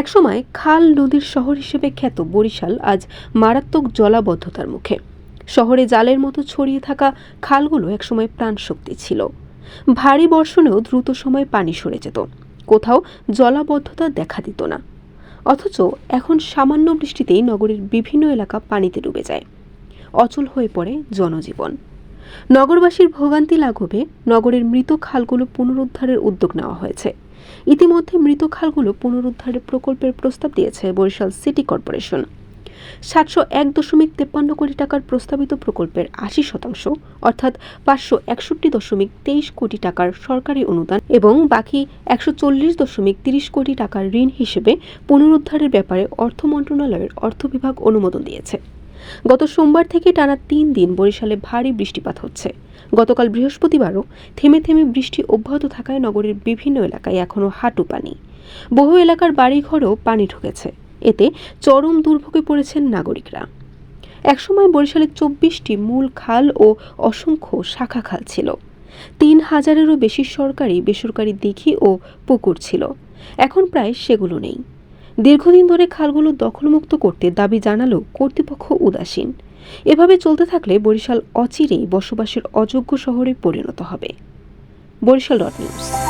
একসময় খাল নদীর শহর হিসেবে খ্যাত বরিশাল আজ মারাত্মক জলাবদ্ধতার মুখে। শহরে জালের মতো ছড়িয়ে থাকা খালগুলো একসময় প্রাণশক্তি ছিল। ভারী বর্ষণেও দ্রুত সময়ে পানি সরে যেত। কোথাও জলাবদ্ধতা দেখা দিত না। অথচ এখন সামান্য বৃষ্টিতেই নগরীর বিভিন্ন এলাকা পানিতে ডুবে যায়। অচল হয়ে পড়ে জনজীবন। নগরবাসীর ভোগান্তি লাঘবে নগরের মৃত খালগুলো পুনরুদ্ধারের উদ্যোগ নেওয়া হয়েছে। ইতিমধ্যে মৃত খালগুলো পুনরুদ্ধারের প্রকল্পের প্রস্তাব দিয়েছে বরিশাল সিটি কর্পোরেশন। সাতশো এক দশমিক তেপ্পান্ন কোটি টাকার প্রস্তাবিত প্রকল্পের আশি শতাংশ, অর্থাৎ পাঁচশো একষট্টি দশমিক তেইশ কোটি টাকার সরকারি অনুদান এবং বাকি একশো চল্লিশ দশমিক তিরিশ কোটি টাকার ঋণ হিসেবে পুনরুদ্ধারের ব্যাপারে অর্থ মন্ত্রণালয়ের অর্থ বিভাগ অনুমোদন দিয়েছে। গত সোমবার থেকে টানা তিন দিন বরিশালে ভারী বৃষ্টিপাত হচ্ছে। গতকাল বৃহস্পতিবারও থেমে থেমে বৃষ্টি অব্যাহত থাকায় নগরের বিভিন্ন এলাকায় এখনও হাঁটু পানি। বহু এলাকার বাড়িঘরেও পানি ঢুকেছে। এতে চরম দুর্ভোগে পড়েছেন নাগরিকরা। একসময় বরিশালে চব্বিশটি মূল খাল ও অসংখ্য শাখা খাল ছিল। তিন হাজারেরও বেশি সরকারি, বেসরকারি দিঘি ও পুকুর ছিল। এখন প্রায় সেগুলো নেই। দীর্ঘদিন ধরে খালগুলো দখলমুক্ত করতে দাবি জানালেও কর্তৃপক্ষ উদাসীন। এভাবে চলতে থাকলে বরিশাল অচিরেই বসবাসের অযোগ্য শহরে পরিণত হবে। Barishal dot news.